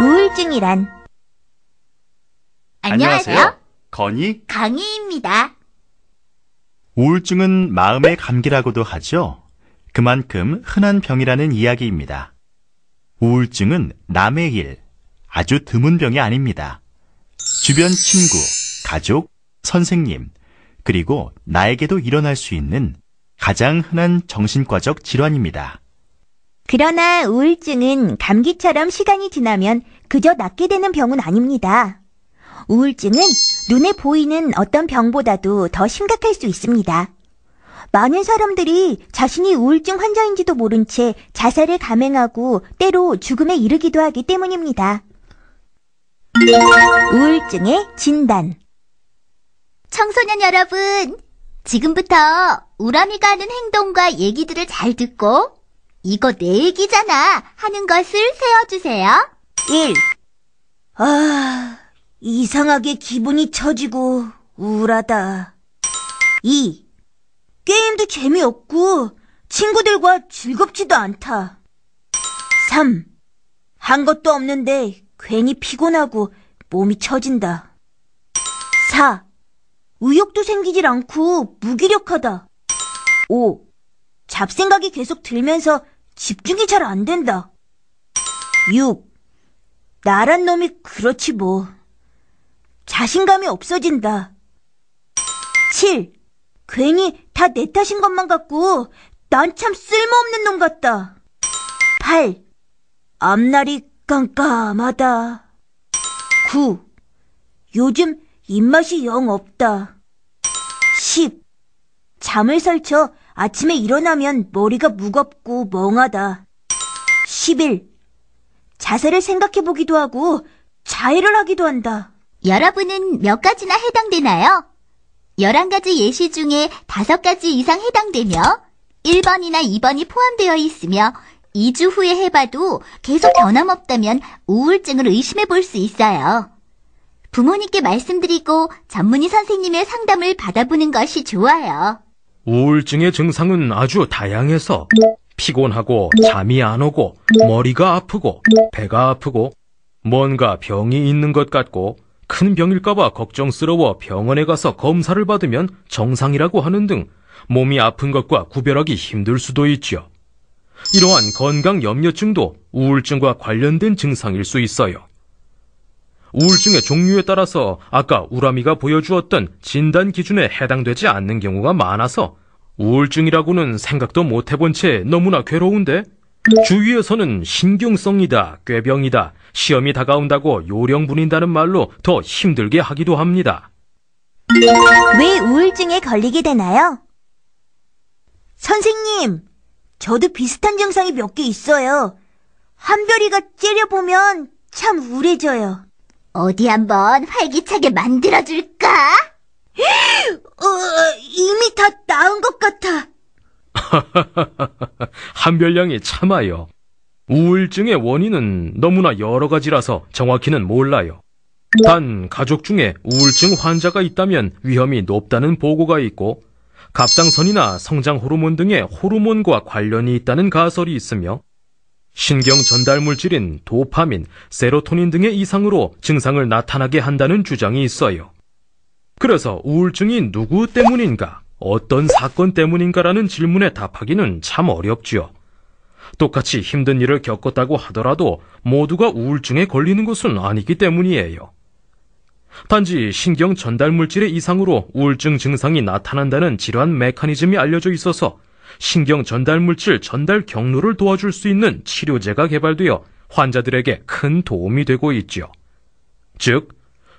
우울증이란 안녕하세요. 건희. 강희입니다. 우울증은 마음의 감기라고도 하죠. 그만큼 흔한 병이라는 이야기입니다. 우울증은 남의 일, 아주 드문 병이 아닙니다. 주변 친구, 가족, 선생님, 그리고 나에게도 일어날 수 있는 가장 흔한 정신과적 질환입니다. 그러나 우울증은 감기처럼 시간이 지나면 그저 낫게 되는 병은 아닙니다. 우울증은 눈에 보이는 어떤 병보다도 더 심각할 수 있습니다. 많은 사람들이 자신이 우울증 환자인지도 모른 채 자살을 감행하고 때로 죽음에 이르기도 하기 때문입니다. 우울증의 진단. 청소년 여러분, 지금부터 우람이가 하는 행동과 얘기들을 잘 듣고 이거 내 얘기잖아 하는 것을 세워주세요. 1. 아, 이상하게 기분이 처지고 우울하다. 2. 게임도 재미없고 친구들과 즐겁지도 않다. 3. 한 것도 없는데 괜히 피곤하고 몸이 처진다. 4. 의욕도 생기질 않고 무기력하다. 5. 잡생각이 계속 들면서 집중이 잘 안 된다. 6. 나란 놈이 그렇지 뭐. 자신감이 없어진다. 7. 괜히 다 내 탓인 것만 같고 난 참 쓸모없는 놈 같다. 8. 앞날이 깜깜하다. 9. 요즘 입맛이 영 없다. 10. 잠을 설쳐 아침에 일어나면 머리가 무겁고 멍하다. 11. 자세를 생각해 보기도 하고 자해를 하기도 한다. 여러분은 몇 가지나 해당되나요? 11가지 예시 중에 5가지 이상 해당되며 1번이나 2번이 포함되어 있으며 2주 후에 해봐도 계속 변함없다면 우울증을 의심해 볼 수 있어요. 부모님께 말씀드리고 전문의 선생님의 상담을 받아보는 것이 좋아요. 우울증의 증상은 아주 다양해서 피곤하고 잠이 안 오고 머리가 아프고 배가 아프고 뭔가 병이 있는 것 같고 큰 병일까봐 걱정스러워 병원에 가서 검사를 받으면 정상이라고 하는 등 몸이 아픈 것과 구별하기 힘들 수도 있죠. 이러한 건강 염려증도 우울증과 관련된 증상일 수 있어요. 우울증의 종류에 따라서 아까 우람이가 보여주었던 진단 기준에 해당되지 않는 경우가 많아서 우울증이라고는 생각도 못 해본 채 너무나 괴로운데 주위에서는 신경성이다, 꾀병이다, 시험이 다가온다고 요령 부린다는 말로 더 힘들게 하기도 합니다. 왜 우울증에 걸리게 되나요? 선생님, 저도 비슷한 증상이 몇 개 있어요. 한별이가 째려보면 참 우울해져요. 어디 한번 활기차게 만들어줄까? 어, 이미 다 나은 것 같아. 한별량이 참아요. 우울증의 원인은 너무나 여러 가지라서 정확히는 몰라요. 단 가족 중에 우울증 환자가 있다면 위험이 높다는 보고가 있고 갑상선이나 성장 호르몬 등의 호르몬과 관련이 있다는 가설이 있으며 신경 전달 물질인 도파민, 세로토닌 등의 이상으로 증상을 나타나게 한다는 주장이 있어요. 그래서 우울증이 누구 때문인가, 어떤 사건 때문인가라는 질문에 답하기는 참 어렵지요. 똑같이 힘든 일을 겪었다고 하더라도 모두가 우울증에 걸리는 것은 아니기 때문이에요. 단지 신경 전달 물질의 이상으로 우울증 증상이 나타난다는 질환 메커니즘이 알려져 있어서 신경 전달 물질 전달 경로를 도와줄 수 있는 치료제가 개발되어 환자들에게 큰 도움이 되고 있죠. 즉,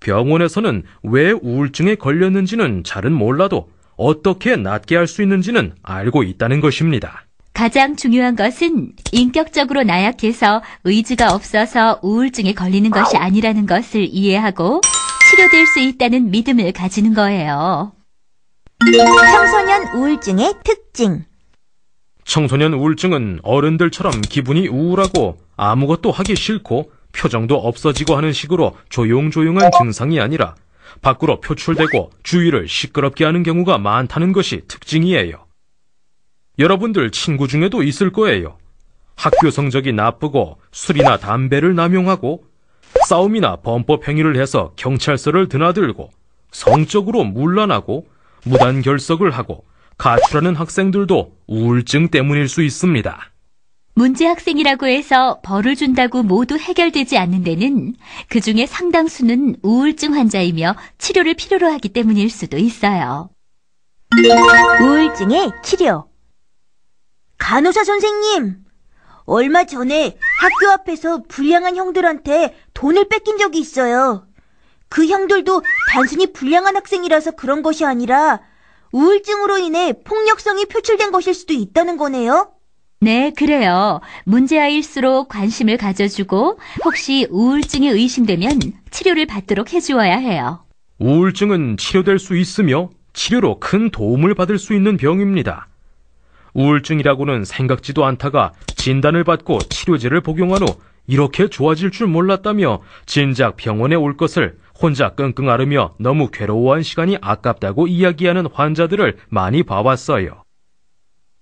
병원에서는 왜 우울증에 걸렸는지는 잘은 몰라도 어떻게 낫게 할 수 있는지는 알고 있다는 것입니다. 가장 중요한 것은 인격적으로 나약해서 의지가 없어서 우울증에 걸리는 것이 아니라는 것을 이해하고 치료될 수 있다는 믿음을 가지는 거예요. 청소년 우울증의 특징. 청소년 우울증은 어른들처럼 기분이 우울하고 아무것도 하기 싫고 표정도 없어지고 하는 식으로 조용조용한 증상이 아니라 밖으로 표출되고 주위를 시끄럽게 하는 경우가 많다는 것이 특징이에요. 여러분들 친구 중에도 있을 거예요. 학교 성적이 나쁘고 술이나 담배를 남용하고 싸움이나 범법 행위를 해서 경찰서를 드나들고 성적으로 문란하고 무단 결석을 하고 가출하는 학생들도 우울증 때문일 수 있습니다. 문제 학생이라고 해서 벌을 준다고 모두 해결되지 않는 데는 그 중에 상당수는 우울증 환자이며 치료를 필요로 하기 때문일 수도 있어요. 우울증의 치료. 간호사 선생님, 얼마 전에 학교 앞에서 불량한 형들한테 돈을 뺏긴 적이 있어요. 그 형들도 단순히 불량한 학생이라서 그런 것이 아니라 우울증으로 인해 폭력성이 표출된 것일 수도 있다는 거네요. 네, 그래요. 문제아일수록 관심을 가져주고 혹시 우울증이 의심되면 치료를 받도록 해주어야 해요. 우울증은 치료될 수 있으며 치료로 큰 도움을 받을 수 있는 병입니다. 우울증이라고는 생각지도 않다가 진단을 받고 치료제를 복용한 후 이렇게 좋아질 줄 몰랐다며 진작 병원에 올 것을 혼자 끙끙 앓으며 너무 괴로워한 시간이 아깝다고 이야기하는 환자들을 많이 봐왔어요.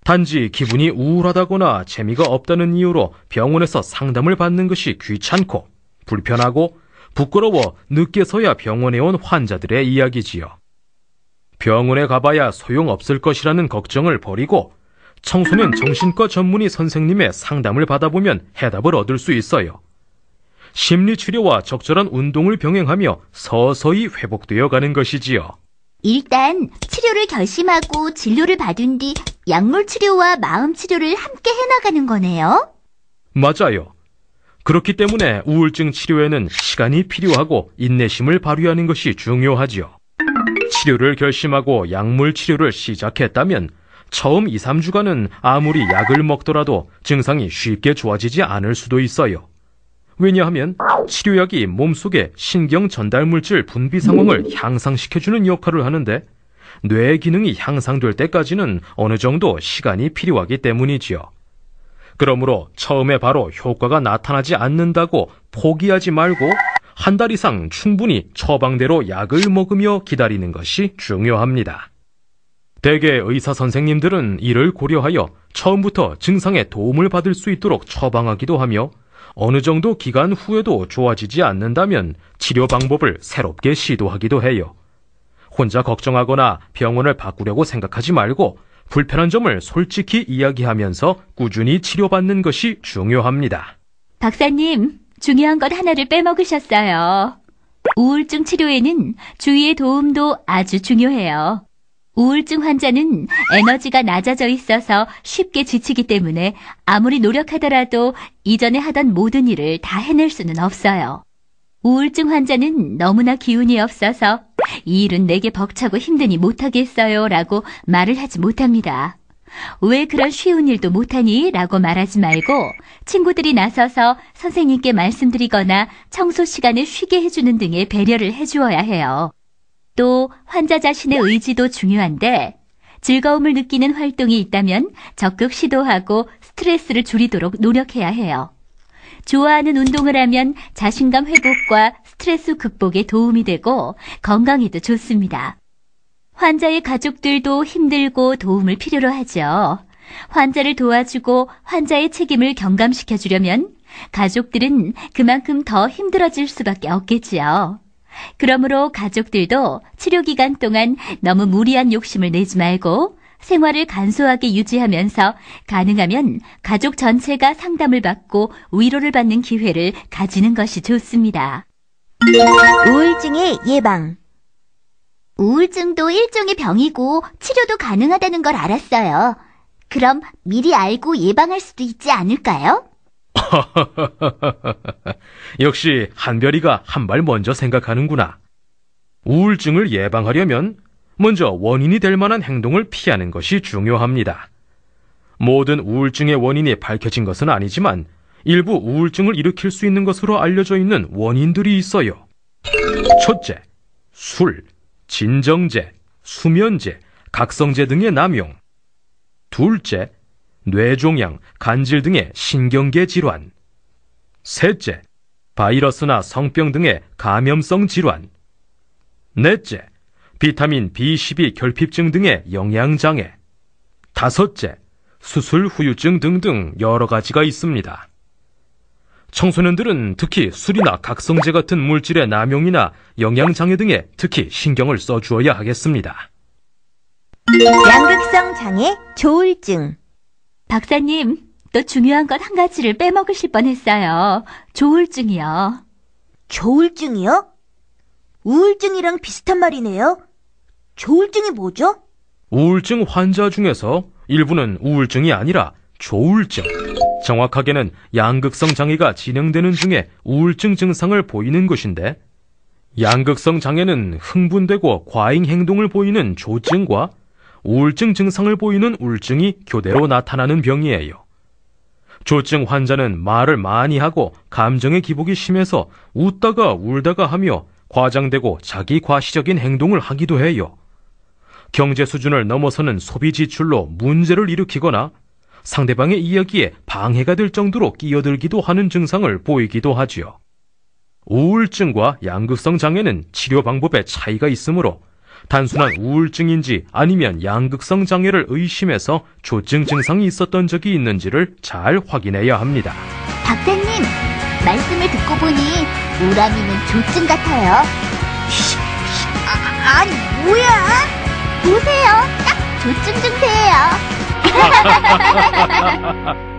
단지 기분이 우울하다거나 재미가 없다는 이유로 병원에서 상담을 받는 것이 귀찮고 불편하고 부끄러워 늦게서야 병원에 온 환자들의 이야기지요. 병원에 가봐야 소용없을 것이라는 걱정을 버리고 청소년 정신과 전문의 선생님의 상담을 받아보면 해답을 얻을 수 있어요. 심리 치료와 적절한 운동을 병행하며 서서히 회복되어 가는 것이지요. 일단 치료를 결심하고 진료를 받은 뒤 약물 치료와 마음 치료를 함께 해나가는 거네요. 맞아요. 그렇기 때문에 우울증 치료에는 시간이 필요하고 인내심을 발휘하는 것이 중요하지요. 치료를 결심하고 약물 치료를 시작했다면 처음 2, 3주간은 아무리 약을 먹더라도 증상이 쉽게 좋아지지 않을 수도 있어요. 왜냐하면 치료약이 몸속의 신경 전달 물질 분비 상황을 향상시켜주는 역할을 하는데 뇌 기능이 향상될 때까지는 어느 정도 시간이 필요하기 때문이지요. 그러므로 처음에 바로 효과가 나타나지 않는다고 포기하지 말고 한 달 이상 충분히 처방대로 약을 먹으며 기다리는 것이 중요합니다. 대개 의사 선생님들은 이를 고려하여 처음부터 증상에 도움을 받을 수 있도록 처방하기도 하며 어느 정도 기간 후에도 좋아지지 않는다면 치료 방법을 새롭게 시도하기도 해요. 혼자 걱정하거나 병원을 바꾸려고 생각하지 말고 불편한 점을 솔직히 이야기하면서 꾸준히 치료받는 것이 중요합니다. 박사님, 중요한 것 하나를 빼먹으셨어요. 우울증 치료에는 주위의 도움도 아주 중요해요. 우울증 환자는 에너지가 낮아져 있어서 쉽게 지치기 때문에 아무리 노력하더라도 이전에 하던 모든 일을 다 해낼 수는 없어요. 우울증 환자는 너무나 기운이 없어서 이 일은 내게 벅차고 힘드니 못하겠어요 라고 말을 하지 못합니다. 왜 그런 쉬운 일도 못하니? 라고 말하지 말고 친구들이 나서서 선생님께 말씀드리거나 청소 시간을 쉬게 해주는 등의 배려를 해주어야 해요. 또 환자 자신의 의지도 중요한데 즐거움을 느끼는 활동이 있다면 적극 시도하고 스트레스를 줄이도록 노력해야 해요. 좋아하는 운동을 하면 자신감 회복과 스트레스 극복에 도움이 되고 건강에도 좋습니다. 환자의 가족들도 힘들고 도움을 필요로 하죠. 환자를 도와주고 환자의 책임을 경감시켜 주려면 가족들은 그만큼 더 힘들어질 수밖에 없겠지요. 그러므로 가족들도 치료 기간 동안 너무 무리한 욕심을 내지 말고 생활을 간소하게 유지하면서 가능하면 가족 전체가 상담을 받고 위로를 받는 기회를 가지는 것이 좋습니다. 우울증의 예방. 우울증도 일종의 병이고 치료도 가능하다는 걸 알았어요. 그럼 미리 알고 예방할 수도 있지 않을까요? 역시 한별이가 한 발 먼저 생각하는구나. 우울증을 예방하려면 먼저 원인이 될 만한 행동을 피하는 것이 중요합니다. 모든 우울증의 원인이 밝혀진 것은 아니지만 일부 우울증을 일으킬 수 있는 것으로 알려져 있는 원인들이 있어요. 첫째, 술, 진정제, 수면제, 각성제 등의 남용. 둘째, 뇌종양, 간질 등의 신경계 질환. 셋째, 바이러스나 성병 등의 감염성 질환. 넷째, 비타민 B12 결핍증 등의 영양장애. 다섯째, 수술 후유증 등등 여러 가지가 있습니다. 청소년들은 특히 술이나 각성제 같은 물질의 남용이나 영양장애 등에 특히 신경을 써주어야 하겠습니다. 양극성 장애, 조울증. 박사님, 또 중요한 것한 가지를 빼먹으실 뻔했어요. 조울증이요. 조울증이요? 우울증이랑 비슷한 말이네요. 조울증이 뭐죠? 우울증 환자 중에서 일부는 우울증이 아니라 조울증, 정확하게는 양극성 장애가 진행되는 중에 우울증 증상을 보이는 것인데, 양극성 장애는 흥분되고 과잉 행동을 보이는 조증과 우울증 증상을 보이는 우울증이 교대로 나타나는 병이에요. 조증 환자는 말을 많이 하고 감정의 기복이 심해서 웃다가 울다가 하며 과장되고 자기 과시적인 행동을 하기도 해요. 경제 수준을 넘어서는 소비 지출로 문제를 일으키거나 상대방의 이야기에 방해가 될 정도로 끼어들기도 하는 증상을 보이기도 하지요. 우울증과 양극성 장애는 치료 방법에 차이가 있으므로 단순한 우울증인지 아니면 양극성 장애를 의심해서 조증 증상이 있었던 적이 있는지를 잘 확인해야 합니다. 박사님, 말씀을 듣고 보니 우람이는 조증 같아요. 아, 아니, 뭐야? 보세요. 딱 조증 증세예요.